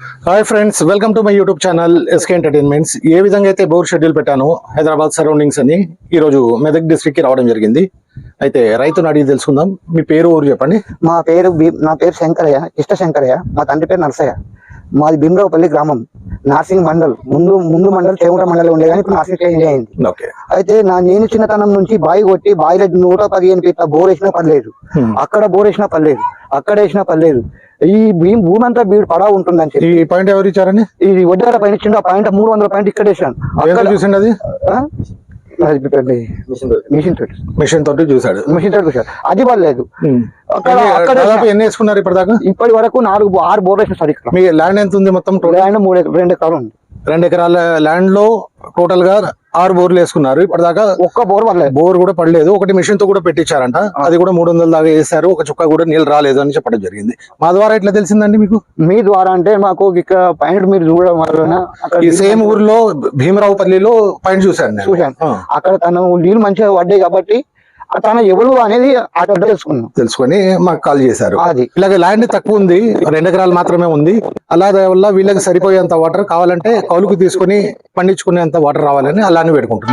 Hi friends welcome to my YouTube channel SK entertainments. ఏ విధంగా అయితే bore schedule పెట్టానో Hyderabad surroundings అని ఈ రోజు మెదక్ డిస్ట్రిక్ట్కి రావడం జరిగింది. అయితే రైతును అడిగి తెలుసుకుందాం. మీ పేరు ఊరు చెప్పండి. మా పేరు నా పేరు శంకరయ్య ఇష్ట శంకరయ్య. మా తండ్రి పేరు నరసయ్య. మాది భీమరావుపల్లి గ్రామం నార్సింగ్ మండల్. ముందు ముందు మండల్ చేగుంట మండలం ఉండే కానీ ఇప్పుడు నార్సింగ్ చేంజ్ అయింది. ఓకే. అయితే నా నేను చిన్నతనం నుంచి బావి కొట్టి బావిలో నూట పదిహేను ఫీట్ల బోర్ వేసినా పర్లేదు. అక్కడ బోర్ వేసినా పర్లేదు. అక్కడ వేసినా పర్లేదు. ఈ భీమ్ భూమి అంతా వీడు పడా ఉంటుందని చెప్పి. ఈ పాయింట్ ఎవరు ఇచ్చారని ఇది వడ్డార పైన ఇచ్చిండు ఆ పాయింట్ మూడు వందల పాయింట్ ఇక్కడ వేసాను అక్కడ చూసిండి అది. మిషన్ తోటి. మిషన్ తోటి. చూసాడు మిషన్ తోటి చూశారు అది పర్లేదు అక్కడ అక్కడ ఎన్ని వేసుకున్నారు ఇప్పటిదాకా? ఇప్పటి వరకు నాలుగు ఆరు బోర్ వేసిన సార్ ఇక్కడ. మీ ల్యాండ్ ఎంత ఉంది మొత్తం ఆయన మూడు రెండు ఎకరాలు ఉంది. రెండు ఎకరాల ల్యాండ్లో టోటల్గా ఆరు బోర్లు వేసుకున్నారు. ఇప్పటిదాకా ఒక్క బోర్ పర్లేదు బోర్ కూడా పడలేదు. ఒకటి మిషన్తో కూడా పెట్టించారంట. అది కూడా మూడు వందల దాకా వేశారు. ఒక చుక్క కూడా నీళ్ళు రాలేదు అని చెప్పడం జరిగింది. మా ద్వారా ఎట్లా తెలిసిందండి మీకు? మీ ద్వారా అంటే మాకు ఇక్కడ పాయింట్ మీరు చూడడం వలన ఈ సేమ్ ఊర్లో భీమరావుపల్లిలో పాయింట్ చూశాను చూశాను. ఆ, అక్కడ తను నీళ్ళు మంచిగా పడ్డాయి కాబట్టి ఆ తన ఎవరు అనేది తెలుసుకున్నాం. తెలుసుకొని మాకు కాల్ చేశారు. అది. ఇలాగ ల్యాండ్ తక్కువ ఉంది రెండు ఎకరాలు మాత్రమే ఉంది. అలా వల్ల వీళ్ళకి సరిపోయేంత వాటర్ కావాలంటే కౌలుకు తీసుకొని పండించుకునేంత వాటర్ రావాలని అలానే పెట్టుకుంటున్నాం